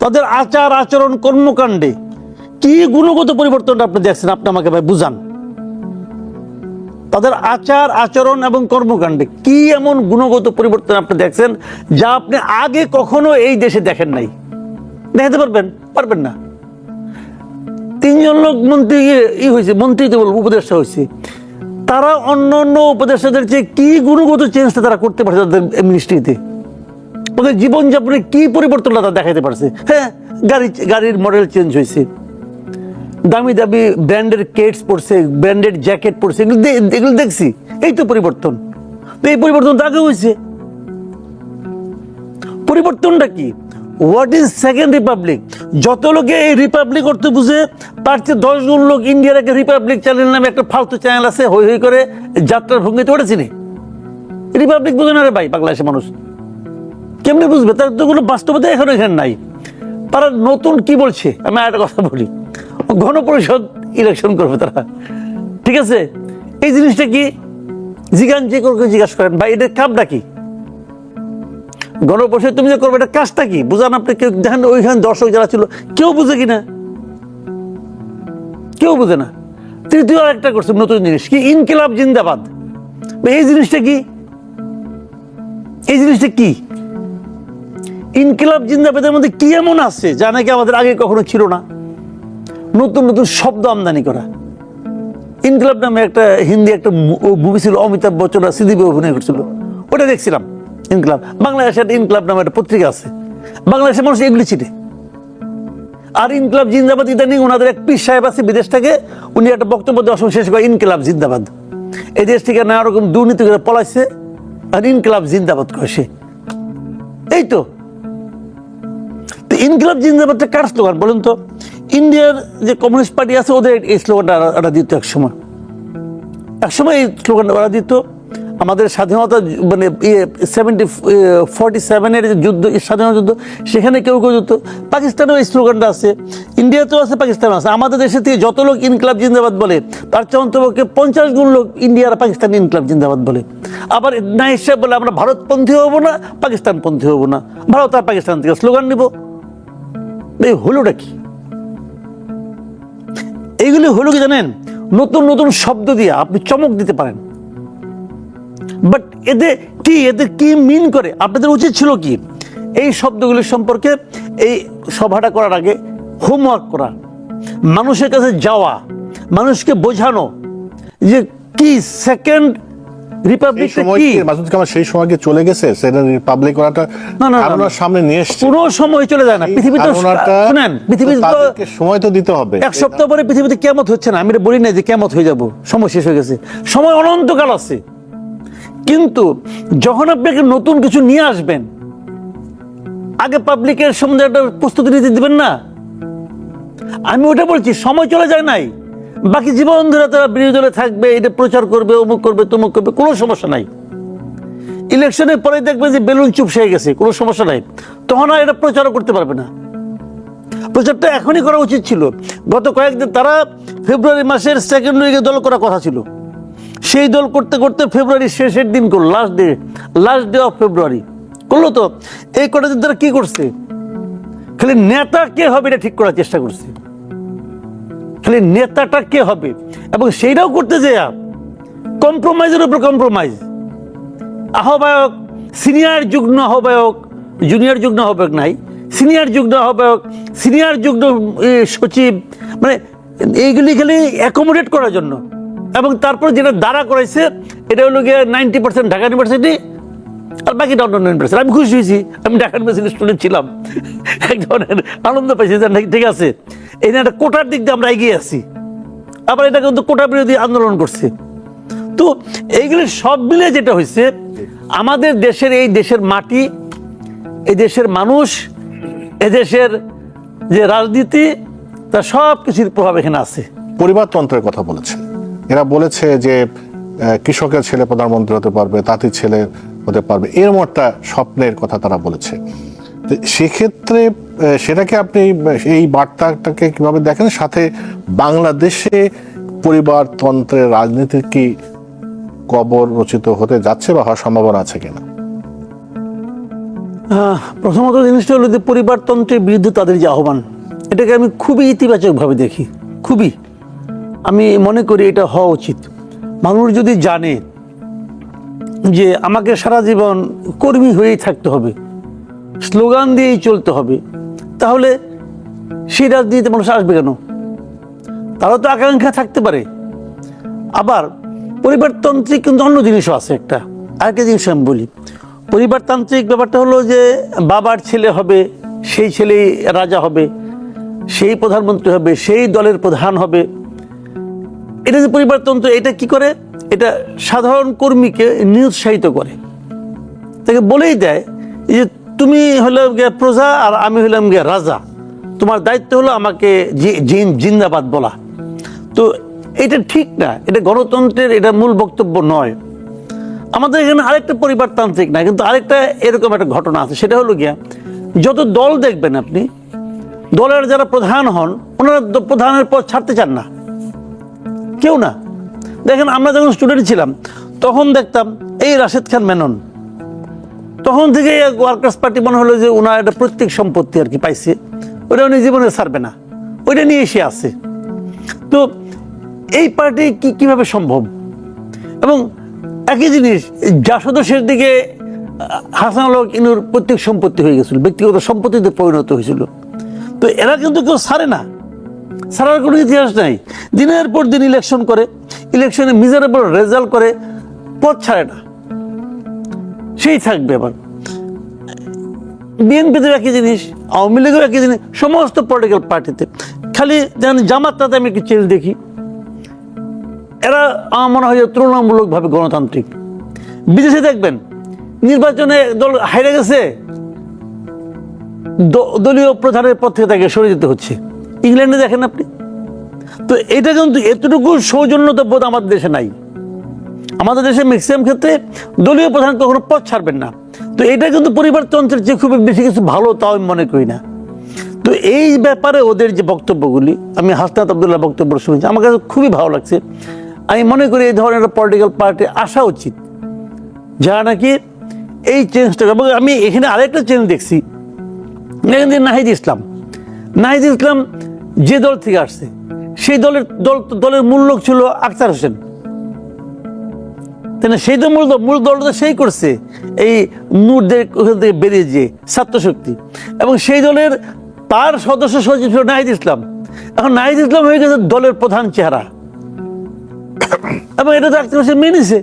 তাদের আচার আচরণ কর্মকাণ্ডে কি গুণগত পরিবর্তনটা আপনি দেখছেন? আপনি আমাকে ভাই বুঝান। তাদের আচার আচরণ এবং কর্মকাণ্ডে কি এমন গুণগত পরিবর্তন আপনি দেখছেন যা আপনি আগে কখনো এই দেশে দেখেন নাই? দেখাতে পারবেন? পারবেন না। তিনজন লোক মন্ত্রী ই হয়েছে, মন্ত্রী তো বলব, উপদেষ্টা হয়েছে। তারা অন্য অন্য উপদেষ্টাদের চেয়ে কি গুণগত চেঞ্জটা তারা করতে পারছে তাদের মিনিস্ট্রিতে ওদের জীবনযাপনে কি পরিবর্তনটা দেখাতে পারছে? হ্যাঁ গাড়ি, গাড়ির মডেল চেঞ্জ হয়েছে। দামি দামি ব্র্যান্ডের কেটস পড়ছে ব্র্যান্ডেড জ্যাকেট পড়ছে এগুলো এগুলো দেখছি। এই তো পরিবর্তন। তো এই পরিবর্তন তো আগে হয়েছে। পরিবর্তনটা কি? হোয়াট ইজ সেকেন্ড রিপাবলিক যত লোকে এই রিপাবলিক করতে বুঝে, তার চেয়ে দশজন লোক ইন্ডিয়ার একটা রিপাবলিক চ্যানেল নামে একটা ফালতু চ্যানেল আছে, হই হই করে যাত্রার ভঙ্গিতে ওটা চিনি রিপাবলিক বুঝে না রে ভাই, বাংলাদেশের মানুষ। কেমনি বুঝবে? তার তো কোনো বাস্তবতা এখন এখানে নাই। তারা নতুন কি বলছে? আমি একটা কথা বলি। গণপরিষদ ইলেকশন করবে তারা। ঠিক আছে? এই জিনিসটা কি জিজ্ঞান যে করে জিজ্ঞাসা করেন, ভাই এটার কামটা কি? গণপরিষদ তুমি যে করবে, এটা কাজটা কি? বুঝান আপনি, কেউ দেখেন ওইখানে দর্শক যারা ছিল, কেউ বুঝে কিনা কেউ বুঝে না। তৃতীয় আরেকটা করছে নতুন জিনিস, কি ইনকিলাব জিন্দাবাদ। এই জিনিসটা কি? এই জিনিসটা কি? ইনকিলাব জিন্দাবাদের মধ্যে কি এমন আছে যা নাকি আমাদের আগে কখনো ছিল না? নতুন নতুন শব্দ আমদানি করা। ইনকিলাব নামে একটা হিন্দি একটা মুভি ছিল, অমিতাভ বচ্চন আর শ্রীদেবী অভিনয় করছিল। ওটা দেখছিলাম, ইনকিলাব। বাংলাদেশে একটা ইনকিলাব নামে একটা পত্রিকা আছে। বাংলাদেশের মানুষ এগুলি চিনে। আর ইনকিলাব জিন্দাবাদ ইদানিং ওনাদের এক পীর সাহেব আছে বিদেশ থেকে, উনি একটা বক্তব্য সময় শেষ করে, ইনকিলাব জিন্দাবাদ। এই দেশ থেকে নানা রকম দুর্নীতি করে পলাইছে, আর ইনকিলাব জিন্দাবাদ করে সে। এই তো ইনকিলাব জিন্দাবাদটা কার স্লোগান বলুন তো? ইন্ডিয়ার যে কমিউনিস্ট পার্টি আছে, ওদের এই স্লোগানটা ওরা- দিত এক সময় এক সময় এই স্লোগানটা ওরা দিত। আমাদের স্বাধীনতা মানে ইয়ে সেভেন্টি ফর্টি সেভেনের যে যুদ্ধ স্বাধীনতা যুদ্ধ, সেখানে কেউ কেউ যুদ্ধ পাকিস্তানেও এই স্লোগানটা আছে। ইন্ডিয়াতেও আছে, পাকিস্তানেও আছে। আমাদের দেশে থেকে যত লোক ইনকলাব জিন্দাবাদ বলে, তার চেয়ে অন্তপক্ষে পঞ্চাশ গুণ লোক ইন্ডিয়া আর পাকিস্তান ইনকলাব জিন্দাবাদ বলে। আবার না হিসেবে বলে, আমরা ভারতপন্থী হব না, পাকিস্তানপন্থী হব না। ভারত আর পাকিস্তান থেকে স্লোগান নিব। এই হলোটা কি? এইগুলি হলো কি জানেন? নতুন নতুন শব্দ দিয়ে আপনি চমক দিতে পারেন। বাট এদের কি এদের কি মিন করে? আপনাদের উচিত ছিল কি? এই শব্দগুলি সম্পর্কে এই সভাটা করার আগে হোমওয়ার্ক করা, মানুষের কাছে যাওয়া, মানুষকে বোঝানো, যে কি সেকেন্ড সময় কি? কি? মাসুদ কামাল সেই সময় চলে গেছে? সেটা রিপাবলিক করাটা না, না, আপনার সামনে নিয়ে এসছে। কোনো সময় চলে যায় না। পৃথিবী তো শুনেন পৃথিবীতে তো সময় তো দিতে হবে। এক সপ্তাহ পরে পৃথিবীতে কেমত হচ্ছে না। আমি এটা বলি না যে কেমত হয়ে যাব। সময় শেষ হয়ে গেছে। সময় অনন্তকাল আছে। কিন্তু যখন আপনি একটা নতুন কিছু নিয়ে আসবেন আগে পাবলিকের সম্বন্ধে একটা প্রস্তুতি নিতে দিবেন না? আমি ওটা বলছি সময় চলে যায় নাই। বাকি জীবন ধরে তারা বিরোধী দলে থাকবে, এটা প্রচার করবে, অমুক করবে, তমুক করবে, কোনো সমস্যা নাই। ইলেকশনের পরে দেখবে যে বেলুন চুপ হয়ে গেছে, কোনো সমস্যা নাই। তখন আর এটা প্রচারও করতে পারবে না। প্রচারটা এখনই করা উচিত ছিল। গত কয়েকদিন তারা ফেব্রুয়ারি মাসের সেকেন্ড উইকে দল করার কথা ছিল। সেই দল করতে করতে ফেব্রুয়ারি শেষের দিন করল last day last day of February করল তো। এই কটা দিন তারা কী করছে? খালি নেতা কে হবে এটা ঠিক করার চেষ্টা করছে। খালি নেতাটা কে হবে? এবং সেইটাও করতে যায় কম্প্রোমাইজের উপর কম্প্রোমাইজ আহ্বায়ক সিনিয়র যুগ্ম আহ্বায়ক জুনিয়র যুগ্ম আহ্বায়ক নাই সিনিয়র যুগ্ম আহ্বায়ক সিনিয়র যুগ্ম সচিব মানে এইগুলি খালি অ্যাকোমোডেট করার জন্য। এবং তারপর যেটা দ্বারা করাইছে, এটা হলো গিয়ে নাইনটি পার্সেন্ট ঢাকা ইউনিভার্সিটি আর বাকিটা অন্য অন্য ইউনিভার্সিটি আমি খুশি হয়েছি, আমি ঢাকা ইউনিভার্সিটি স্টুডেন্ট ছিলাম। এক ধরনের আনন্দ পাইছি ঠিক আছে। নিয়ে একটা কোটার দিক দিয়ে আমরা এগিয়ে আছি। আবার এটা কিন্তু কোটা বিরোধী আন্দোলন করছে। তো এইগুলি সব মিলে যেটা হয়েছে, আমাদের দেশের এই দেশের মাটি, এই দেশের মানুষ এদেশের যে রাজনীতি তা সব কিছুর প্রভাব এখানে আছে। পরিবারতন্ত্রের কথা বলেছে। এরা বলেছে যে কৃষকের ছেলে প্রধানমন্ত্রী হতে পারবে, তাঁতির ছেলে হতে পারবে এরকম একটা স্বপ্নের কথা তারা বলেছে। সেক্ষেত্রে সেটাকে আপনি এই বার্তাটাকে কীভাবে দেখেন? সাথে বাংলাদেশে পরিবারতন্ত্রের রাজনীতির কি কবর রচিত হতে যাচ্ছে বা হওয়ার সম্ভাবনা আছে কিনা? প্রথমত জিনিসটা হলো যে পরিবারতন্ত্রের বিরুদ্ধে তাদের যে আহ্বান, এটাকে আমি খুবই ইতিবাচকভাবে দেখি, খুবই। আমি মনে করি এটা হওয়া উচিত। মানুষ যদি জানে যে আমাকে সারা জীবন কর্মী হয়েই থাকতে হবে স্লোগান দিয়েই চলতে হবে। তাহলে সেই রাজনীতিতে মানুষ আসবে কেন? তারও তো আকাঙ্ক্ষা থাকতে পারে। আবার পরিবারতান্ত্রিক কিন্তু অন্য জিনিসও আছে একটা। আরেকটা জিনিস আমি বলি, পরিবারতান্ত্রিক ব্যাপারটা হলো যে বাবার ছেলে হবে, সেই ছেলেই রাজা হবে, সেই প্রধানমন্ত্রী হবে, সেই দলের প্রধান হবে। এটা যে পরিবারতন্ত্র, এটা কি করে? এটা সাধারণ কর্মীকে নিরুৎসাহিত করে। তাকে বলেই দেয় যে তুমি হলো গিয়ে প্রজা আর আমি হলাম গিয়ে রাজা। তোমার দায়িত্ব হলো আমাকে জিন- জিন্দাবাদ বলা। তো এটা ঠিক না, এটা গণতন্ত্রের এটা মূল বক্তব্য নয়। আমাদের এখানে আরেকটা পরিবারতান্ত্রিক না কিন্তু আরেকটা এরকম একটা ঘটনা আছে, সেটা হলো গিয়া যত দল দেখবেন আপনি, দলের যারা প্রধান হন, ওনারা প্রধানের পদ ছাড়তে চান না। কেউ না। দেখেন আমরা যখন স্টুডেন্ট ছিলাম, তখন দেখতাম এই রাশেদ খান মেনন। তখন থেকে ওয়ার্কার্স পার্টি মনে হলো যে ওনার একটা প্রত্যেক সম্পত্তি আর কি পাইছে। ওটা উনি জীবনে ছাড়বে না। ওইটা নিয়ে এসে আছে। তো এই পার্টি কি কীভাবে সম্ভব? এবং একই জিনিস যা সদস্যের দিকে আহ, হাসান আল ইনুর প্রত্যেক সম্পত্তি হয়ে গেছিল ব্যক্তিগত সম্পত্তিতে পরিণত হয়েছিল। তো এরা কিন্তু কেউ ছাড়ে না। ছাড়ার কোনো ইতিহাস নাই। দিনের পর দিন ইলেকশন করে ইলেকশনে মিজারেবল রেজাল্ট করে পথ ছাড়ে না। সেই থাকবে আবার বিএনপিতে একই জিনিস, আওয়ামী লীগেও একই জিনিস, সমস্ত পলিটিক্যাল পার্টিতে খালি যেন জামাতটাতে আমি একটু চেঞ্জ দেখি। এরা আমার মনে হয় তুলনামূলকভাবে গণতান্ত্রিক। বিদেশে দেখবেন, নির্বাচনে দল হাইরে গেছে দলীয় প্রধানের পদ থেকে তাকে সরে যেতে হচ্ছে। ইংল্যান্ডে দেখেন আপনি। তো এটা কিন্তু এতটুকু সৌজন্যতা বোধ আমাদের দেশে নাই। আমাদের দেশে ম্যাক্সিমাম ক্ষেত্রে দলীয় প্রধান কখনো পথ ছাড়বেন না। তো এটা কিন্তু পরিবারতন্ত্রের যে খুব বেশি কিছু ভালো, তাও আমি মনে করি না। তো এই ব্যাপারে ওদের যে বক্তব্যগুলি, আমি হাসনাত আবদুল্লাহ বক্তব্য শুনেছি, আমার কাছে খুবই ভালো লাগছে। আমি মনে করি এই ধরনের পলিটিক্যাল পার্টি আসা উচিত যারা নাকি এই চেঞ্জটা এবং আমি এখানে আরেকটা চেঞ্জ দেখছি। এখান নাহিদ ইসলাম নাহিদ ইসলাম যে দল থেকে আসছে, সেই দলের দল, দলের মূল লোক ছিল আখতার হোসেন। না? সেই তো মূল দল- মূল দলটা সেই করছে। এই নূরদের ওখান থেকে বেরিয়ে যে ছাত্র শক্তি এবং সেই দলের তার সদস্য সচিব ছিল নাহিদ ইসলাম। এখন নাহিদ ইসলাম হয়ে গেছে দলের প্রধান চেহারা। এবং এটা তো হোসেন মেনেছে।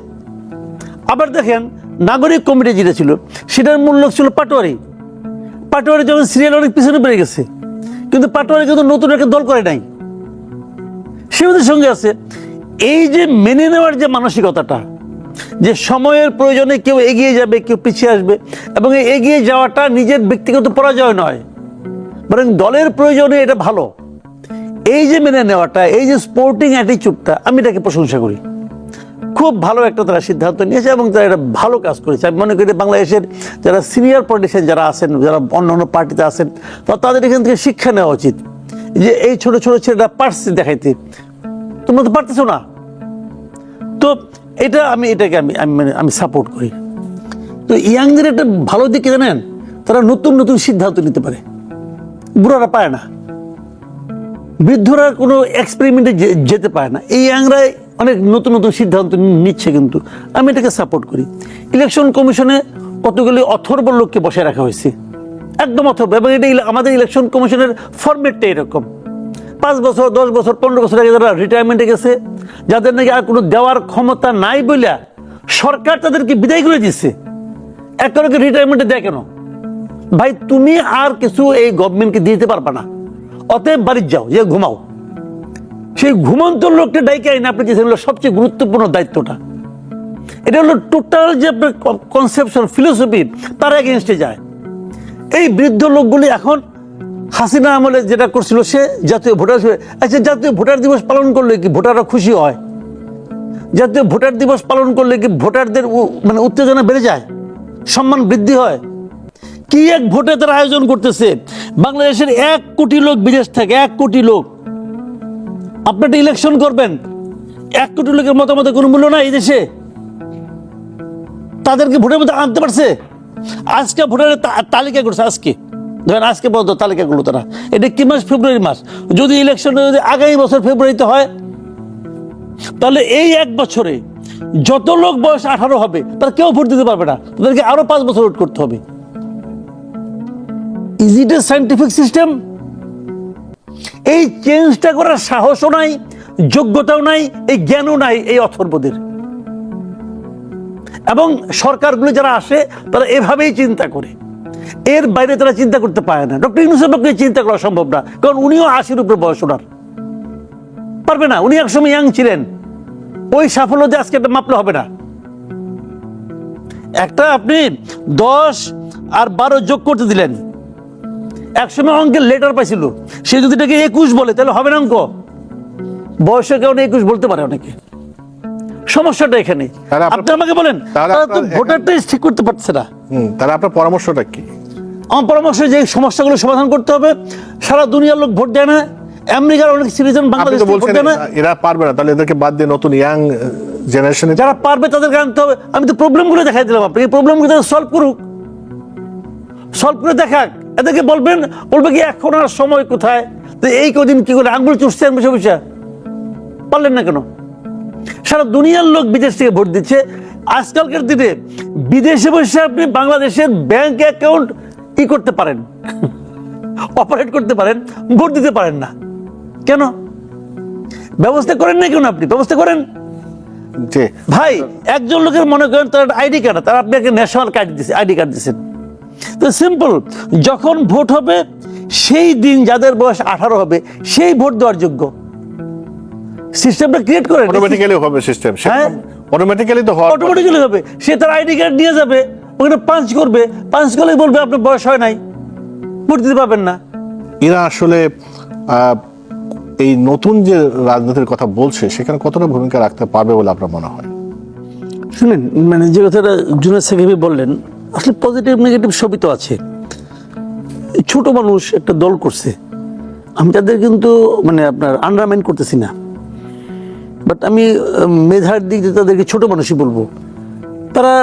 আবার দেখেন, নাগরিক কমিটি যেটা ছিল, সেটার মূল লোক ছিল পাটোয়ারি। পাটোয়ারি যখন সিরিয়াল অনেক পিছনে বেড়ে গেছে। কিন্তু পাটোয়ারি কিন্তু নতুন একটা দল করে নাই। সে সঙ্গে আছে। এই যে মেনে নেওয়ার যে মানসিকতাটা যে সময়ের প্রয়োজনে কেউ এগিয়ে যাবে, কেউ পিছিয়ে আসবে এবং এই এগিয়ে যাওয়াটা নিজের ব্যক্তিগত পরাজয় নয়, বরং দলের প্রয়োজনে এটা ভালো। এই যে মেনে নেওয়াটা, এই যে স্পোর্টিং অ্যাটিচিউডটা আমি এটাকে প্রশংসা করি। খুব ভালো একটা তারা সিদ্ধান্ত নিয়েছে এবং তারা এটা ভালো কাজ করেছে। আমি মনে করি বাংলাদেশের যারা সিনিয়র পলিটিশিয়ান যারা আছেন, যারা অন্য অন্য পার্টিতে আছেন বা তাদের এখান থেকে শিক্ষা নেওয়া উচিত। যে এই ছোট ছোট ছেলেরা পারছে দেখাইতে। তোমরা তো পারতেছো না। তো এটা আমি, এটাকে আমি আমি মানে আমি সাপোর্ট করি। তো ইয়াংদের একটা ভালো দিকে জানেন? তারা নতুন নতুন সিদ্ধান্ত নিতে পারে। বুড়ারা পায় না। বৃদ্ধরা কোনো এক্সপেরিমেন্টে যেতে পারে না। এই ইয়াংরাই অনেক নতুন নতুন সিদ্ধান্ত নিচ্ছে কিন্তু। আমি এটাকে সাপোর্ট করি। ইলেকশন কমিশনে কতগুলি অথর্ব লোককে বসায় রাখা হয়েছে। একদম অথর্ব। এবং এটা আমাদের ইলেকশন কমিশনের ফরম্যাটটা এরকম। পাঁচ বছর, দশ বছর, পনেরো বছর আগে যারা রিটায়ারমেন্টে গেছে, যাদের নাকি আর কোনো দেওয়ার ক্ষমতা নাই বলে সরকার তাদেরকে বিদায় করে দিচ্ছে একে রিটায়ারমেন্টে দেয় কেন? ভাই, তুমি আর কিছু এই গভর্নমেন্টকে দিতে পারবে না। অতএব বাড়ির যাও, যে ঘুমাও। সেই ঘুমন্ত লোকটা ডাইকে আইন, আপনি দিয়েছেন হলো সবচেয়ে গুরুত্বপূর্ণ দায়িত্বটা। এটা হলো টোটাল যে আপনার কনসেপশন ফিলোসফি তার এগেনস্টে যায়। এই বৃদ্ধ লোকগুলি এখন হাসিনা আমলে যেটা করছিল, সে জাতীয় ভোটার আচ্ছা জাতীয় ভোটার দিবস পালন করলে কি ভোটাররা খুশি হয়? জাতীয় ভোটার দিবস পালন করলে কি ভোটারদের মানে উত্তেজনা বেড়ে যায়? সম্মান বৃদ্ধি হয়? কি এক ভোটে তারা আয়োজন করতেছে? বাংলাদেশের এক কোটি লোক বিদেশ থেকে, এক কোটি লোক। আপনি একটা ইলেকশন করবেন। এক কোটি লোকের মতামতের কোনো মূল্য নাই এই দেশে। তাদেরকে ভোটের মধ্যে আনতে পারছে? আজকে ভোটারের তালিকা করছে, আজকে। ধরেন আজকে বলতো, তালিকা করল তারা। এটা কি মাস? ফেব্রুয়ারি মাস। যদি ইলেকশন যদি আগামী বছর ফেব্রুয়ারিতে হয়, তাহলে এই এক বছরে যত লোক বয়স আঠারো হবে, তারা কেউ ভোট দিতে পারবে না। তাদেরকে আরও পাঁচ বছর ওয়েট করতে হবে। Is it a scientific system এই চেঞ্জটা করার সাহসও নাই, যোগ্যতাও নাই, এই জ্ঞানও নাই এই অথর্বদের। এবং সরকারগুলো যারা আসে, তারা এভাবেই চিন্তা করে। এর বাইরে তারা চিন্তা করতে পারে না। ডক্টর ইউনুসের পক্ষে চিন্তা করা সম্ভব না কারণ উনিও আশির উপরে বয়স ওনার। পারবে না উনি একসময় ইয়াং ছিলেন। ওই সাফল্য যে আজকে একটা মাপলে হবে না। একটা আপনি দশ আর বারো যোগ করতে দিলেন। একসময় অঙ্কের লেটার পাইছিল। সে যদি এটাকে একুশ বলে তাহলে হবে না অঙ্ক। বয়সের কারণে একুশ বলতে পারে অনেকে। সমস্যাটা এখানে। আপনি আমাকে বলেন আপনার ভোটারটাই ঠিক করতে পারছে না। হুম তাহলে আপনার পরামর্শটা কি? আমার পরামর্শ যে সমস্যাগুলো সমাধান করতে হবে। সারা দুনিয়ার লোক ভোট দেয় না। আমেরিকার অনেক সিটিজেন বাংলাদেশ ভোট দেয় না। এরা পারবে না। তাহলে এদেরকে বাদ দিয়ে নতুন ইয়াং জেনারেশনে যারা পারবে তাদেরকে আনতে হবে। আমি তো প্রবলেমগুলো দেখাই দিলাম আপনি এই প্রবলেমগুলো তারা সলভ করুক। সলভ করে দেখাক। এদেরকে বলবেন বলবে কি এখন আর সময় কোথায়? তো এই কদিন কি করে আঙ্গুল চুষছেন বসে বসে? পারলেন না কেন? সারা দুনিয়ার লোক বিদেশ থেকে ভোট দিচ্ছে। আজকালকার দিনে বিদেশে বসে আপনি বাংলাদেশের ব্যাংক অ্যাকাউন্ট ই করতে পারেন? অপারেট করতে পারেন ভোট দিতে পারেন না। কেন? ব্যবস্থা করেন না কেন আপনি? ব্যবস্থা করেন। ভাই একজন লোকের মনে করেন তার আইডি কার্ড তার আপনাকে ন্যাশনাল কার্ড দিচ্ছে আইডি কার্ড দিচ্ছেন তো সিম্পল যখন ভোট হবে সেই দিন যাদের বয়স আঠারো হবে সেই ভোট দেওয়ার যোগ্য। সিস্টেমটা ক্রিয়েট করে অটোমেটিক্যালি হবে সিস্টেম হ্যাঁ। অটোমেটিক্যালি তো অটোমেটিক্যালি হবে সে তার আইডি কার্ড নিয়ে যাবে ওখানে পাঞ্চ করবে। পাঞ্চ করলে বলবে আপনার বয়স হয় নাই। ভোট দিতে পারবেন না। এরা আসলে এই নতুন যে রাজনীতির কথা বলছে সেখানে কতটা ভূমিকা রাখতে পারবে বলে আপনার মনে হয়? শুনেন মানে যে কথাটা জুনার সাকিবি বললেন আসলে পজিটিভ নেগেটিভ সবই তো আছে। ছোট মানুষ একটা দল করছে। আমি তাদের কিন্তু মানে আপনার আন্ডারমাইন করতেছি না। বাট আমি মেধার দিক দিয়ে তাদেরকে ছোট মানুষই বলব। তারা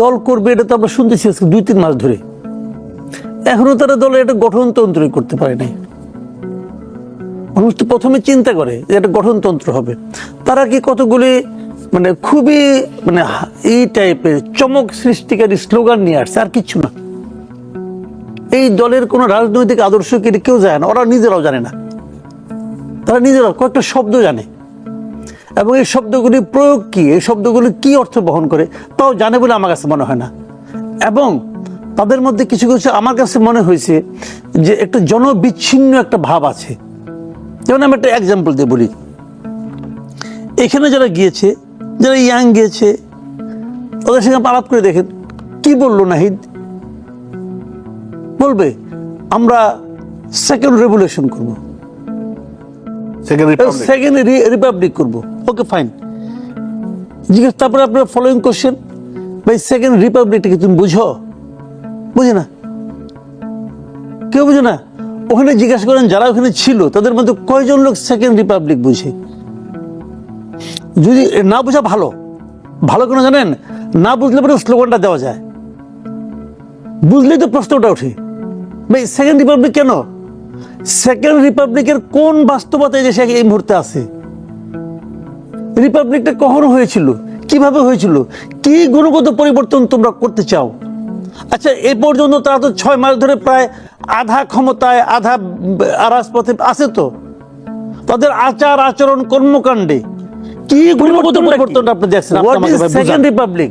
দল করবে, এটা তো আমরা শুনতেছি আজকে দুই, তিন মাস ধরে। এখনও তারা দলে একটা গঠনতন্ত্রই করতে পারে নাই। মানুষ তো প্রথমে চিন্তা করে যে একটা গঠনতন্ত্র হবে। তারা কি কতগুলি মানে খুবই মানে এই টাইপের চমক সৃষ্টিকারী স্লোগান নিয়ে আসছে, আর কিছু না। এই দলের কোনো রাজনৈতিক আদর্শ কেউ জানে না, ওরা নিজেরাও জানে না। তারা নিজেরাও কয়েকটা শব্দ জানে। এবং এই শব্দগুলি প্রয়োগ কি? এই শব্দগুলি কি অর্থ বহন করে? তাও জানে বলে আমার কাছে মনে হয় না। এবং তাদের মধ্যে কিছু কিছু আমার কাছে মনে হয়েছে যে একটা জনবিচ্ছিন্ন একটা ভাব আছে। যেমন আমি একটা এক্সাম্পল দিয়ে বলি। এখানে যারা গিয়েছে, যারা ইয়াং গিয়েছে, ওদের সঙ্গে আলাপ করে দেখেন। কি বলল নাহিদ? বলবে, আমরা সেকেন্ড রেভুলেশন করব। সেকেন্ড রিপাবলিক করব। ওকে ফাইন জিজ্ঞেস তারপরে আপনার ফলোয়িং কোশ্চেন ভাই সেকেন্ড রিপাবলিকটা কি তুমি বুঝো? বুঝে না। কেউ বুঝে না? ওখানে জিজ্ঞাসা করেন যারা ওখানে ছিল তাদের মধ্যে কয়জন লোক সেকেন্ড রিপাবলিক বুঝে? যদি না বোঝা ভালো ভালো কেন জানেন? না বুঝলে পরে স্লোগানটা দেওয়া যায়। বুঝলেই তো প্রশ্নটা ওঠে। ভাই সেকেন্ড রিপাবলিক কেন? সেকেন্ড রিপাবলিকের কোন বাস্তবতা এই দেশে এই মুহূর্তে আছে? রিপাবলিকটা কখন হয়েছিল? কীভাবে হয়েছিল? কি গুণগত পরিবর্তন তোমরা করতে চাও? আচ্ছা এ পর্যন্ত তারা তো ছয় মাস ধরে প্রায় আধা ক্ষমতায় আধা আরাজপথে আছে তো। তাদের আচার আচরণ কর্মকাণ্ডে কি গুণগত পরিবর্তন আপনি দেখছেন? Second Republic